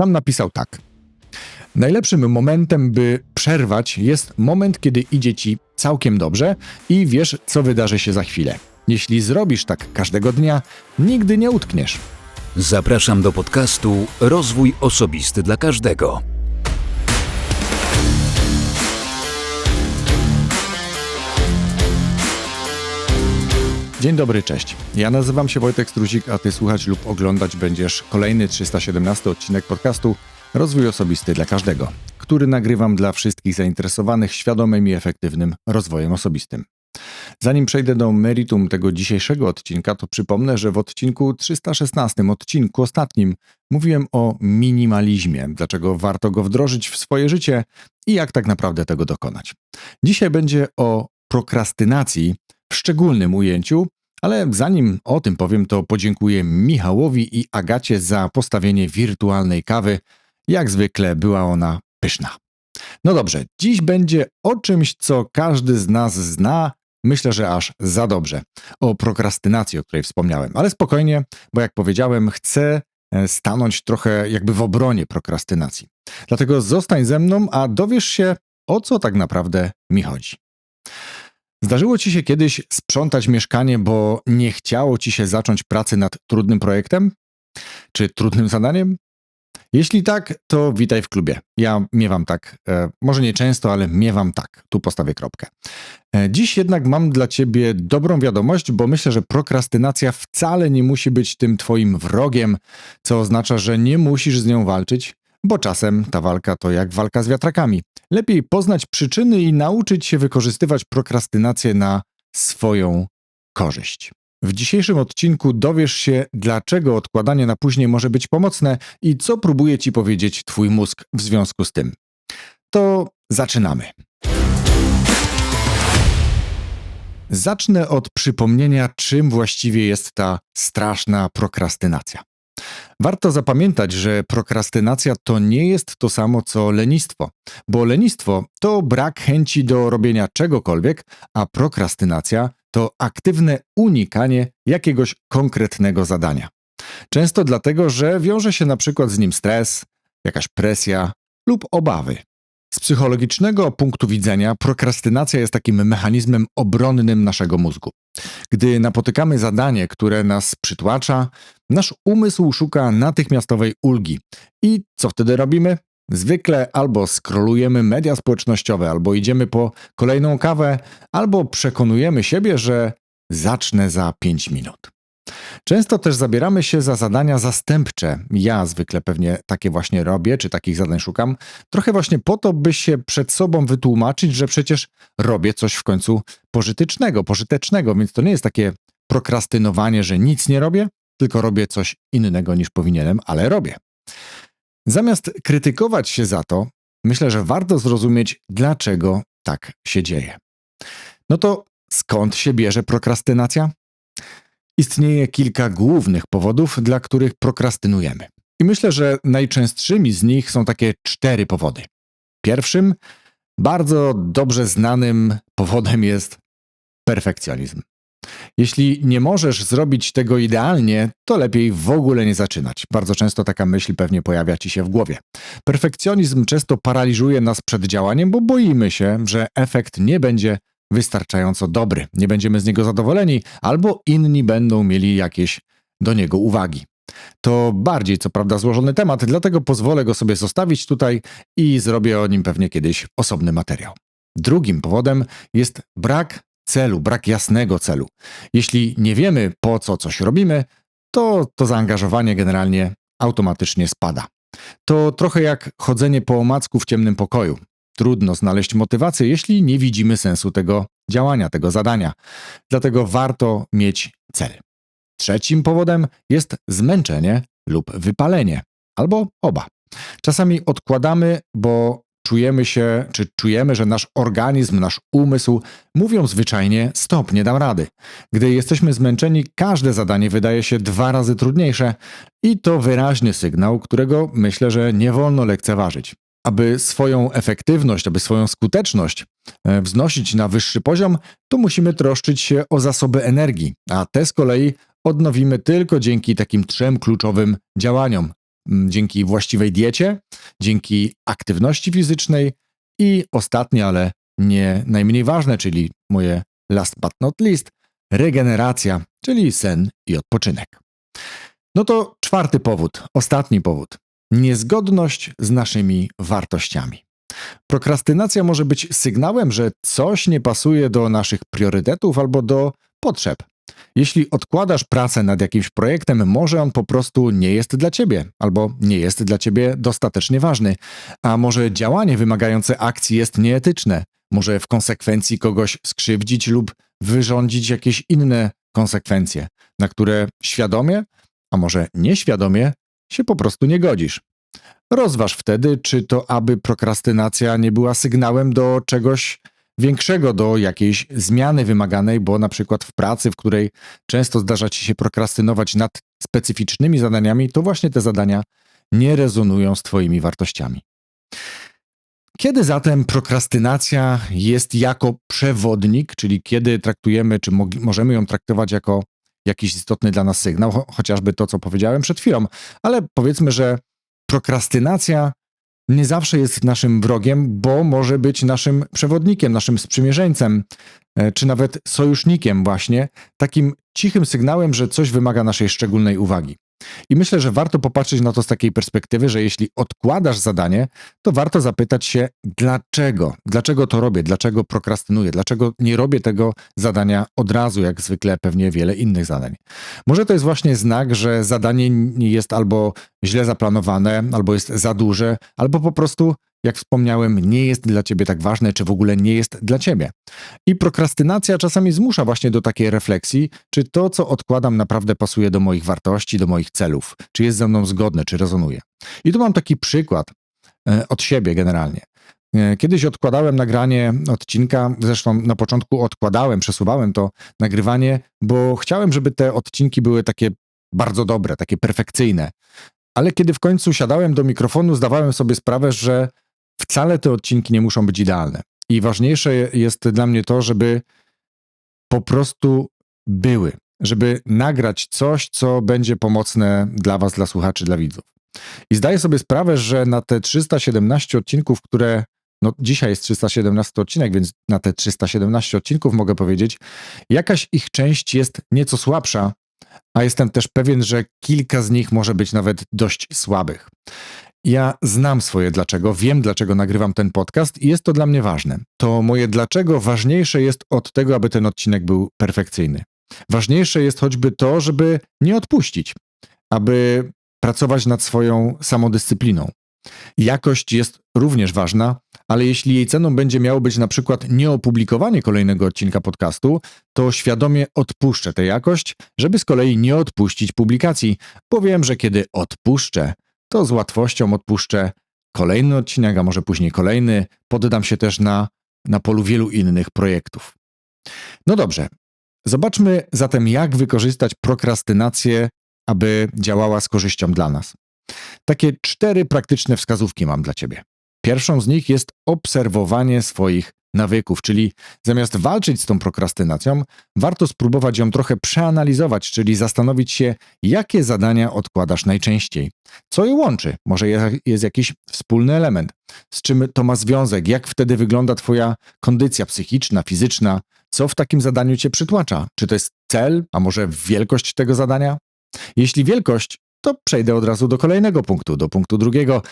Tam napisał tak. Najlepszym momentem, by przerwać, jest moment, kiedy idzie ci całkiem dobrze i wiesz, co wydarzy się za chwilę. Jeśli zrobisz tak każdego dnia, nigdy nie utkniesz. Zapraszam do podcastu Rozwój Osobisty dla Każdego. Dzień dobry, cześć. Ja nazywam się Wojtek Struzik, a ty słuchać lub oglądać będziesz kolejny 317 odcinek podcastu Rozwój Osobisty dla Każdego, który nagrywam dla wszystkich zainteresowanych świadomym i efektywnym rozwojem osobistym. Zanim przejdę do meritum tego dzisiejszego odcinka, to przypomnę, że w odcinku 316, odcinku ostatnim, mówiłem o minimalizmie, dlaczego warto go wdrożyć w swoje życie i jak tak naprawdę tego dokonać. Dzisiaj będzie o prokrastynacji w szczególnym ujęciu, ale zanim o tym powiem, to podziękuję Michałowi i Agacie za postawienie wirtualnej kawy. Jak zwykle była ona pyszna. No dobrze, dziś będzie o czymś, co każdy z nas zna, myślę, że aż za dobrze. O prokrastynacji, o której wspomniałem. Ale spokojnie, bo jak powiedziałem, chcę e, stanąć trochę jakby w obronie prokrastynacji. Dlatego zostań ze mną, a dowiesz się, o co tak naprawdę mi chodzi. Zdarzyło ci się kiedyś sprzątać mieszkanie, bo nie chciało ci się zacząć pracy nad trudnym projektem? Czy trudnym zadaniem? Jeśli tak, to witaj w klubie. Ja miewam tak, e, może nie często, ale miewam tak. Tu postawię kropkę. E, dziś jednak mam dla ciebie dobrą wiadomość, bo myślę, że prokrastynacja wcale nie musi być tym twoim wrogiem, co oznacza, że nie musisz z nią walczyć, bo czasem ta walka to jak walka z wiatrakami. Lepiej poznać przyczyny i nauczyć się wykorzystywać prokrastynację na swoją korzyść. W dzisiejszym odcinku dowiesz się, dlaczego odkładanie na później może być pomocne i co próbuje ci powiedzieć Twój mózg w związku z tym. To zaczynamy. Zacznę od przypomnienia, czym właściwie jest ta straszna prokrastynacja. Warto zapamiętać, że prokrastynacja to nie jest to samo co lenistwo, bo lenistwo to brak chęci do robienia czegokolwiek, a prokrastynacja to aktywne unikanie jakiegoś konkretnego zadania. Często dlatego, że wiąże się na przykład z nim stres, jakaś presja lub obawy. Z psychologicznego punktu widzenia prokrastynacja jest takim mechanizmem obronnym naszego mózgu. Gdy napotykamy zadanie, które nas przytłacza, nasz umysł szuka natychmiastowej ulgi. I co wtedy robimy? Zwykle albo skrolujemy media społecznościowe, albo idziemy po kolejną kawę, albo przekonujemy siebie, że zacznę za 5 minut. Często też zabieramy się za zadania zastępcze. Ja zwykle pewnie takie właśnie robię, czy takich zadań szukam, trochę właśnie po to, by się przed sobą wytłumaczyć, że przecież robię coś w końcu pożytecznego, pożytecznego, więc to nie jest takie prokrastynowanie, że nic nie robię, tylko robię coś innego niż powinienem, ale robię. Zamiast krytykować się za to, myślę, że warto zrozumieć, dlaczego tak się dzieje. No to skąd się bierze prokrastynacja? Istnieje kilka głównych powodów, dla których prokrastynujemy. I myślę, że najczęstszymi z nich są takie cztery powody. Pierwszym, bardzo dobrze znanym powodem jest perfekcjonizm. Jeśli nie możesz zrobić tego idealnie, to lepiej w ogóle nie zaczynać. Bardzo często taka myśl pewnie pojawia ci się w głowie. Perfekcjonizm często paraliżuje nas przed działaniem, bo boimy się, że efekt nie będzie wystarczająco dobry, nie będziemy z niego zadowoleni, albo inni będą mieli jakieś do niego uwagi. To bardziej, co prawda, złożony temat, dlatego pozwolę go sobie zostawić tutaj i zrobię o nim pewnie kiedyś osobny materiał. Drugim powodem jest brak celu, brak jasnego celu. Jeśli nie wiemy, po co coś robimy, to to zaangażowanie generalnie automatycznie spada. To trochę jak chodzenie po omacku w ciemnym pokoju. Trudno znaleźć motywację, jeśli nie widzimy sensu tego działania, tego zadania. Dlatego warto mieć cel. Trzecim powodem jest zmęczenie lub wypalenie, albo oba. Czasami odkładamy, bo czujemy się, czy czujemy, że nasz organizm, nasz umysł mówią zwyczajnie stop, nie dam rady. Gdy jesteśmy zmęczeni, każde zadanie wydaje się dwa razy trudniejsze i to wyraźny sygnał, którego myślę, że nie wolno lekceważyć. Aby swoją efektywność, aby swoją skuteczność e, wznosić na wyższy poziom, to musimy troszczyć się o zasoby energii, a te z kolei odnowimy tylko dzięki takim trzem kluczowym działaniom: dzięki właściwej diecie, dzięki aktywności fizycznej i ostatnie, ale nie najmniej ważne, czyli moje last but not least, regeneracja, czyli sen i odpoczynek. No to czwarty powód, ostatni powód. Niezgodność z naszymi wartościami. Prokrastynacja może być sygnałem, że coś nie pasuje do naszych priorytetów albo do potrzeb. Jeśli odkładasz pracę nad jakimś projektem, może on po prostu nie jest dla ciebie, albo nie jest dla ciebie dostatecznie ważny, a może działanie wymagające akcji jest nieetyczne, może w konsekwencji kogoś skrzywdzić lub wyrządzić jakieś inne konsekwencje, na które świadomie, a może nieświadomie się po prostu nie godzisz. Rozważ wtedy, czy to aby prokrastynacja nie była sygnałem do czegoś większego, do jakiejś zmiany wymaganej, bo na przykład w pracy, w której często zdarza ci się prokrastynować nad specyficznymi zadaniami, to właśnie te zadania nie rezonują z Twoimi wartościami. Kiedy zatem prokrastynacja jest jako przewodnik, czyli kiedy traktujemy, czy mo- możemy ją traktować jako jakiś istotny dla nas sygnał, cho- chociażby to, co powiedziałem przed chwilą, ale powiedzmy, że prokrastynacja nie zawsze jest naszym wrogiem, bo może być naszym przewodnikiem, naszym sprzymierzeńcem, e, czy nawet sojusznikiem, właśnie takim cichym sygnałem, że coś wymaga naszej szczególnej uwagi. I myślę, że warto popatrzeć na to z takiej perspektywy, że jeśli odkładasz zadanie, to warto zapytać się, dlaczego? Dlaczego to robię? Dlaczego prokrastynuję? Dlaczego nie robię tego zadania od razu, jak zwykle pewnie wiele innych zadań? Może to jest właśnie znak, że zadanie nie jest albo źle zaplanowane, albo jest za duże, albo po prostu, jak wspomniałem, nie jest dla ciebie tak ważne, czy w ogóle nie jest dla ciebie. I prokrastynacja czasami zmusza właśnie do takiej refleksji, czy to, co odkładam, naprawdę pasuje do moich wartości, do moich celów, czy jest ze mną zgodne, czy rezonuje. I tu mam taki przykład e, od siebie generalnie. E, Kiedyś odkładałem nagranie odcinka, zresztą na początku odkładałem, przesuwałem to nagrywanie, bo chciałem, żeby te odcinki były takie bardzo dobre, takie perfekcyjne. Ale kiedy w końcu siadałem do mikrofonu, zdawałem sobie sprawę, że wcale te odcinki nie muszą być idealne. I ważniejsze jest dla mnie to, żeby po prostu były, żeby nagrać coś, co będzie pomocne dla Was, dla słuchaczy, dla widzów. I zdaję sobie sprawę, że na te 317 odcinków, które. No, dzisiaj jest 317 odcinek, więc na te 317 odcinków mogę powiedzieć, jakaś ich część jest nieco słabsza, a jestem też pewien, że kilka z nich może być nawet dość słabych. Ja znam swoje dlaczego, wiem dlaczego nagrywam ten podcast i jest to dla mnie ważne. To moje dlaczego ważniejsze jest od tego, aby ten odcinek był perfekcyjny. Ważniejsze jest choćby to, żeby nie odpuścić, aby pracować nad swoją samodyscypliną. Jakość jest również ważna, ale jeśli jej ceną będzie miało być na przykład nieopublikowanie kolejnego odcinka podcastu, to świadomie odpuszczę tę jakość, żeby z kolei nie odpuścić publikacji, bo wiem, że kiedy odpuszczę, to z łatwością odpuszczę kolejny odcinek, a może później kolejny. Poddam się też na, na polu wielu innych projektów. No dobrze, zobaczmy zatem, jak wykorzystać prokrastynację, aby działała z korzyścią dla nas. Takie cztery praktyczne wskazówki mam dla Ciebie. Pierwszą z nich jest obserwowanie swoich nawyków, czyli zamiast walczyć z tą prokrastynacją, warto spróbować ją trochę przeanalizować, czyli zastanowić się, jakie zadania odkładasz najczęściej. Co je łączy? Może jest jakiś wspólny element? Z czym to ma związek? Jak wtedy wygląda Twoja kondycja psychiczna, fizyczna? Co w takim zadaniu Cię przytłacza? Czy to jest cel, a może wielkość tego zadania? Jeśli wielkość, to przejdę od razu do kolejnego punktu, do punktu drugiego.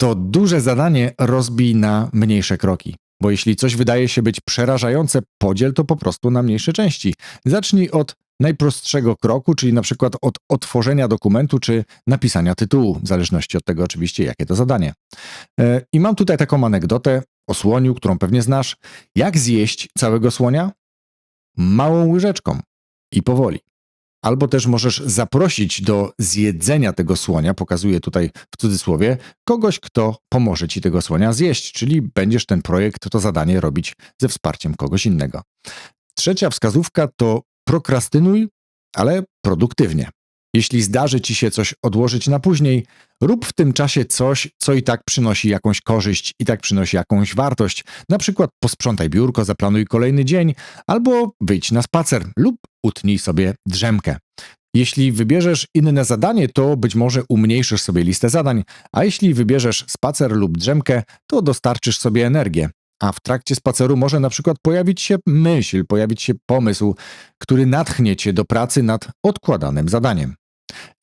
To duże zadanie rozbij na mniejsze kroki. Bo jeśli coś wydaje się być przerażające, podziel to po prostu na mniejsze części. Zacznij od najprostszego kroku, czyli na przykład od otworzenia dokumentu czy napisania tytułu, w zależności od tego oczywiście, jakie to zadanie. E, I mam tutaj taką anegdotę o słoniu, którą pewnie znasz. Jak zjeść całego słonia? Małą łyżeczką i powoli. Albo też możesz zaprosić do zjedzenia tego słonia, pokazuję tutaj w cudzysłowie, kogoś, kto pomoże ci tego słonia zjeść, czyli będziesz ten projekt, to zadanie robić ze wsparciem kogoś innego. Trzecia wskazówka to prokrastynuj, ale produktywnie. Jeśli zdarzy ci się coś odłożyć na później, rób w tym czasie coś, co i tak przynosi jakąś korzyść, i tak przynosi jakąś wartość. Na przykład posprzątaj biurko, zaplanuj kolejny dzień, albo wyjdź na spacer lub utnij sobie drzemkę. Jeśli wybierzesz inne zadanie, to być może umniejszysz sobie listę zadań, a jeśli wybierzesz spacer lub drzemkę, to dostarczysz sobie energię. A w trakcie spaceru może na przykład pojawić się myśl, pojawić się pomysł, który natchnie cię do pracy nad odkładanym zadaniem.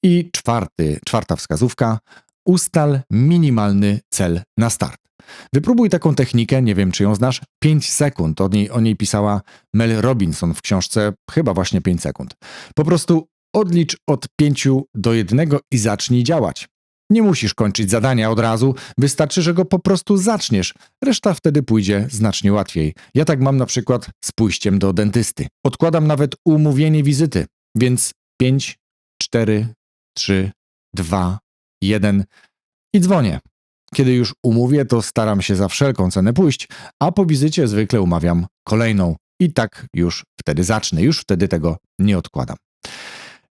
I czwarty, czwarta wskazówka: ustal minimalny cel na start. Wypróbuj taką technikę, nie wiem czy ją znasz, 5 sekund. O niej, o niej pisała Mel Robinson w książce, chyba właśnie 5 sekund. Po prostu odlicz od 5 do 1 i zacznij działać. Nie musisz kończyć zadania od razu, wystarczy, że go po prostu zaczniesz. Reszta wtedy pójdzie znacznie łatwiej. Ja tak mam na przykład z pójściem do dentysty. Odkładam nawet umówienie wizyty, więc 5, 4, 3, 2, 1 i dzwonię. Kiedy już umówię, to staram się za wszelką cenę pójść, a po wizycie zwykle umawiam kolejną. I tak już wtedy zacznę, już wtedy tego nie odkładam.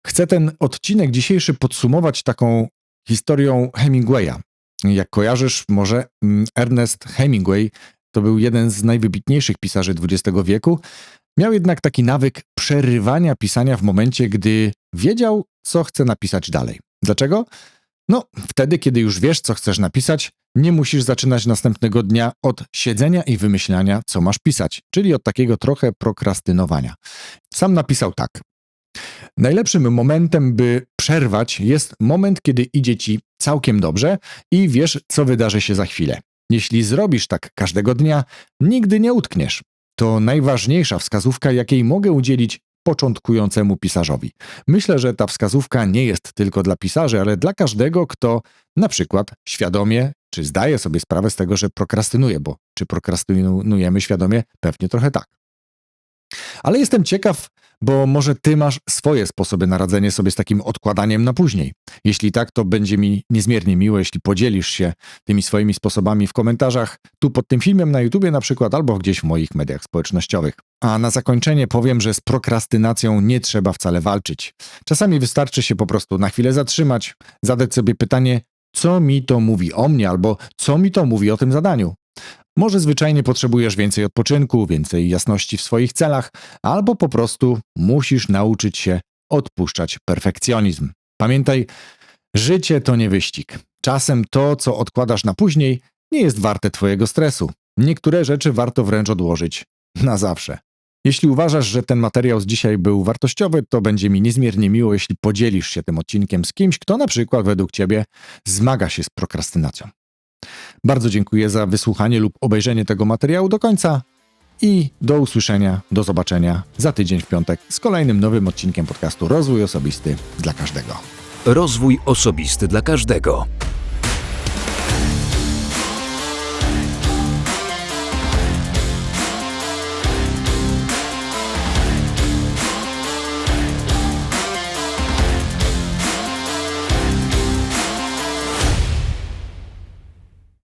Chcę ten odcinek dzisiejszy podsumować taką historią Hemingwaya. Jak kojarzysz, może mm, Ernest Hemingway to był jeden z najwybitniejszych pisarzy XX wieku. Miał jednak taki nawyk przerywania pisania w momencie, gdy wiedział, co chce napisać dalej. Dlaczego? No, wtedy, kiedy już wiesz, co chcesz napisać, nie musisz zaczynać następnego dnia od siedzenia i wymyślania, co masz pisać, czyli od takiego trochę prokrastynowania. Sam napisał tak. Najlepszym momentem, by przerwać, jest moment, kiedy idzie ci całkiem dobrze i wiesz, co wydarzy się za chwilę. Jeśli zrobisz tak każdego dnia, nigdy nie utkniesz. To najważniejsza wskazówka, jakiej mogę udzielić początkującemu pisarzowi. Myślę, że ta wskazówka nie jest tylko dla pisarzy, ale dla każdego, kto na przykład świadomie, czy zdaje sobie sprawę z tego, że prokrastynuje, bo czy prokrastynujemy świadomie? Pewnie trochę tak. Ale jestem ciekaw, bo może ty masz swoje sposoby na radzenie sobie z takim odkładaniem na później. Jeśli tak, to będzie mi niezmiernie miło, jeśli podzielisz się tymi swoimi sposobami w komentarzach, tu pod tym filmem na YouTubie na przykład, albo gdzieś w moich mediach społecznościowych. A na zakończenie powiem, że z prokrastynacją nie trzeba wcale walczyć. Czasami wystarczy się po prostu na chwilę zatrzymać, zadać sobie pytanie, co mi to mówi o mnie, albo co mi to mówi o tym zadaniu. Może zwyczajnie potrzebujesz więcej odpoczynku, więcej jasności w swoich celach, albo po prostu musisz nauczyć się odpuszczać perfekcjonizm. Pamiętaj, życie to nie wyścig. Czasem to, co odkładasz na później, nie jest warte Twojego stresu. Niektóre rzeczy warto wręcz odłożyć na zawsze. Jeśli uważasz, że ten materiał z dzisiaj był wartościowy, to będzie mi niezmiernie miło, jeśli podzielisz się tym odcinkiem z kimś, kto na przykład według Ciebie zmaga się z prokrastynacją. Bardzo dziękuję za wysłuchanie lub obejrzenie tego materiału do końca i do usłyszenia, do zobaczenia za tydzień w piątek z kolejnym nowym odcinkiem podcastu Rozwój Osobisty dla każdego. Rozwój osobisty dla każdego.